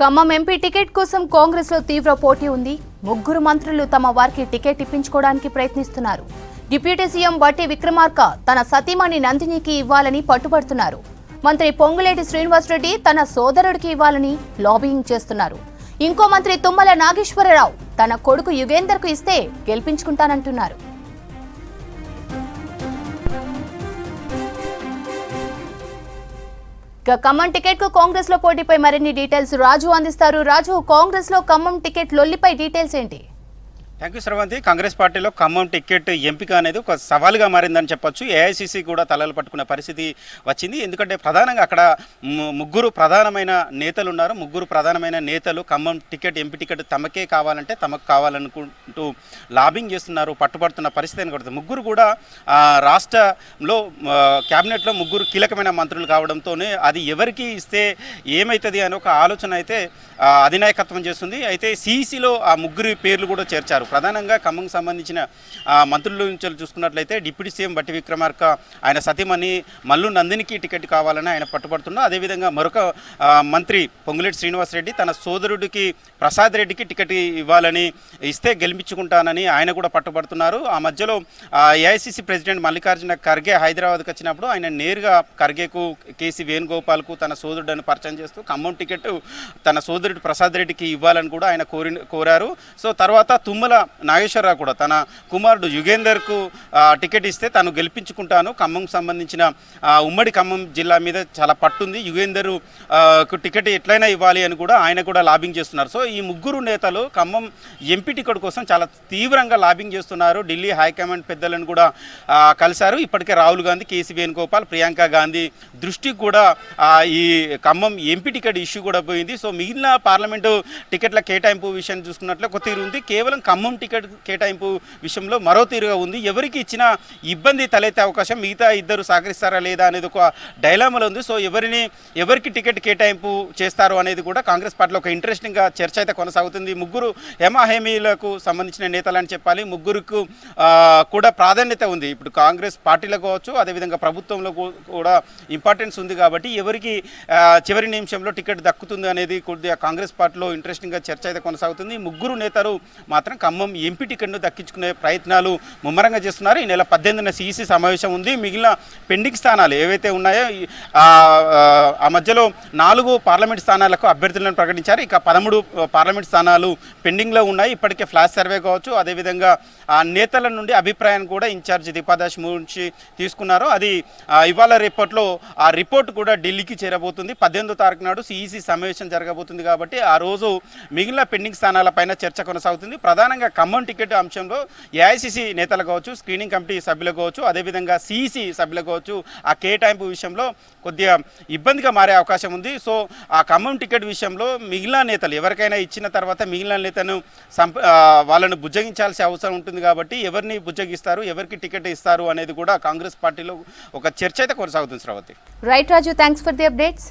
Khammam MP ticket కోసం కాంగ్రెస్లో తీవ్ర పోటీ ఉంది. ముగ్గురు మంత్రులు తమ వారికి టికెట్ ఇప్పించుకోవడానికి ప్రయత్నిస్తున్నారు. డిప్యూటీ సీఎం బట్టి విక్రమార్క తన సతీమణి నందినికి ఇవ్వాలని పట్టుబడుతున్నారు. మంత్రి పొంగులేటి శ్రీనివాసరెడ్డి తన సోదరుడికి ఇవ్వాలని లాబింగ్ చేస్తున్నారు. ఇంకో మంత్రి తుమ్మల నాగేశ్వరరావు తన కొడుకు యుగేందర్కు ఇస్తే గెలిపించుకుంటానంటున్నారు. ఖమ్మం టికెట్కు కాంగ్రెస్లో పోటీపై మరిన్ని డీటెయిల్స్ రాజు అందిస్తారు. రాజు కాంగ్రెస్లో ఖమ్మం టికెట్ లొల్లిపై డీటెయిల్స్ ఏంటి? Thank you Sravanthi Congress party Khammam ticket ఎంపిక అనేది ఒక సవాలుగా మారిందని చెప్పొచ్చు. ఏఐసిసి కూడా తలలు పట్టుకునే పరిస్థితి వచ్చింది. ఎందుకంటే ప్రధానంగా అక్కడ ముగ్గురు ప్రధానమైన నేతలు ఉన్నారు. ముగ్గురు ప్రధానమైన నేతలు ఖమ్మం టికెట్ ఎంపీ టికెట్ తమకే కావాలంటే తమకు కావాలనుకుంటూ లాబింగ్ చేస్తున్నారు పట్టుబడుతున్న పరిస్థితి కనబడుతుంది ముగ్గురు కూడా రాష్ట్రంలో క్యాబినెట్లో ముగ్గురు కీలకమైన మంత్రులు కావడంతోనే అది ఎవరికి ఇస్తే ఏమవుతుంది అని ఒక ఆలోచన అయితే అధినాయకత్వం చేస్తుంది. అయితే సీఈసీలో ఆ ముగ్గురి పేర్లు కూడా చేర్చారు. ప్రధానంగా ఖమ్మంకి సంబంధించిన మంత్రుల నుంచి చూసుకున్నట్లయితే డిప్యూటీ సీఎం బట్టి విక్రమార్క ఆయన సతీమణి మల్లు నందినికి టికెట్ కావాలని ఆయన పట్టుబడుతున్నారు అదేవిధంగా మరొక మంత్రి పొంగులేటి శ్రీనివాసరెడ్డి తన సోదరుడికి ప్రసాద్ రెడ్డికి టికెట్ ఇవ్వాలని ఇస్తే గెలిపించుకుంటానని ఆయన కూడా పట్టుబడుతున్నారు. ఆ మధ్యలో ఏఐసిసి ప్రెసిడెంట్ మల్లికార్జున ఖర్గే హైదరాబాద్కి వచ్చినప్పుడు ఆయన నేరుగా ఖర్గేకు కేసీ వేణుగోపాల్కు తన సోదరుడిని పరిచయం చేస్తూ ఖమ్మం టికెట్ తన సోదరుడు ప్రసాద్ రెడ్డికి ఇవ్వాలని కూడా ఆయన కోరి కోరారు. సో తర్వాత తుమ్మల నాగేశ్వరరావు కూడా తన కుమారుడు యుగేందర్కు టికెట్ ఇస్తే తను గెలిపించుకుంటాను. ఖమ్మంకు సంబంధించిన ఉమ్మడి ఖమ్మం జిల్లా మీద చాలా పట్టుంది. యుగేందర్ టికెట్ ఎట్లయినా ఇవ్వాలి అని కూడా ఆయన కూడా లాబింగ్ చేస్తున్నారు. సో ఈ ముగ్గురు నేతలు ఖమ్మం ఎంపీ టికెట్ కోసం చాలా తీవ్రంగా లాబింగ్ చేస్తున్నారు. ఢిల్లీ హైకమాండ్ పెద్దలను కూడా కలిశారు. ఇప్పటికే రాహుల్ గాంధీ కేసీ వేణుగోపాల్ ప్రియాంక గాంధీ దృష్టికి కూడా ఈ ఖమ్మం ఎంపీ టికెట్ ఇష్యూ కూడా పోయింది. సో మిగిలిన పార్లమెంటు టికెట్ల కేటాయింపు విషయం చూసుకున్నట్లు ఒక తీరు ఉంది. కేవలం ఖమ్మం టికెట్ కేటాయింపు విషయంలో మరో తీరుగా ఉంది. ఎవరికి ఇచ్చినా ఇబ్బంది తలెత్తే అవకాశం మిగతా ఇద్దరు సహకరిస్తారా లేదా అనేది ఒక డైలామాలో ఉంది. సో ఎవరిని ఎవరికి టికెట్ కేటాయింపు చేస్తారు అనేది కూడా కాంగ్రెస్ పార్టీలో ఒక ఇంట్రెస్టింగ్గా చర్చ అయితే కొనసాగుతుంది. ముగ్గురు హేమాహేమీలకు సంబంధించిన నేతలని చెప్పాలి. ముగ్గురుకు కూడా ప్రాధాన్యత ఉంది. ఇప్పుడు కాంగ్రెస్ పార్టీలో కావచ్చు అదేవిధంగా ప్రభుత్వంలో కూడా ఇంపార్టెన్స్ ఉంది కాబట్టి ఎవరికి చివరి నిమిషంలో టికెట్ దక్కుతుంది అనేది కొద్దిగా కాంగ్రెస్ పార్టీలో ఇంట్రెస్టింగ్గా చర్చ అయితే కొనసాగుతుంది. ముగ్గురు నేతలు మాత్రం ఖమ్మం ఎంపీ టికెట్ను దక్కించుకునే ప్రయత్నాలు ముమ్మరంగా చేస్తున్నారు. ఈ నెల పద్దెనిమిదిన సిఈసి సమావేశం ఉంది. మిగిలిన పెండింగ్ స్థానాలు ఏవైతే ఉన్నాయో ఆ, మధ్యలో నాలుగు పార్లమెంట్ స్థానాలకు అభ్యర్థులను ప్రకటించారు. ఇక పదమూడు పార్లమెంట్ స్థానాలు పెండింగ్లో ఉన్నాయి. ఇప్పటికే ఫ్లాష్ సర్వే కావచ్చు. అదేవిధంగా ఆ నేతల నుండి అభిప్రాయాన్ని కూడా ఇన్ఛార్జ్ దీపాదాస్ నుంచి తీసుకున్నారు. అది ఇవాళ రేపట్లో ఆ రిపోర్ట్ కూడా ఢిల్లీకి చేరబోతుంది. పద్దెనిమిదో తారీఖు నాడు సిఈసి సమావేశం జరగబోతుంది కాబట్టి ఆ రోజు మిగిలిన పెండింగ్ స్థానాలపైన చర్చ కొనసాగుతుంది. ప్రధానంగా ఖమ్మం టికెట్ అంశంలో ఏఐసిసి నేతలు కావచ్చు స్క్రీనింగ్ కమిటీ సభ్యులు కావచ్చు అదేవిధంగా సిఈసి సభ్యులు కావచ్చు ఆ కేటాయింపు విషయంలో కొద్దిగా ఇబ్బందిగా మారే అవకాశం ఉంది. సో ఆ ఖమ్మం టికెట్ విషయంలో మిగిలిన నేతలు ఎవరికైనా ఇచ్చిన తర్వాత మిగిలిన నేతను వాళ్ళను బుజ్జగించాల్సిన అవసరం ఉంటుంది కాబట్టి ఎవరిని బుజ్జగిస్తారు ఎవరికి టికెట్ ఇస్తారు అనేది కూడా కాంగ్రెస్ పార్టీలో ఒక చర్చ అయితే కొనసాగుతుంది Sravathi. Right Raju thanks for the updates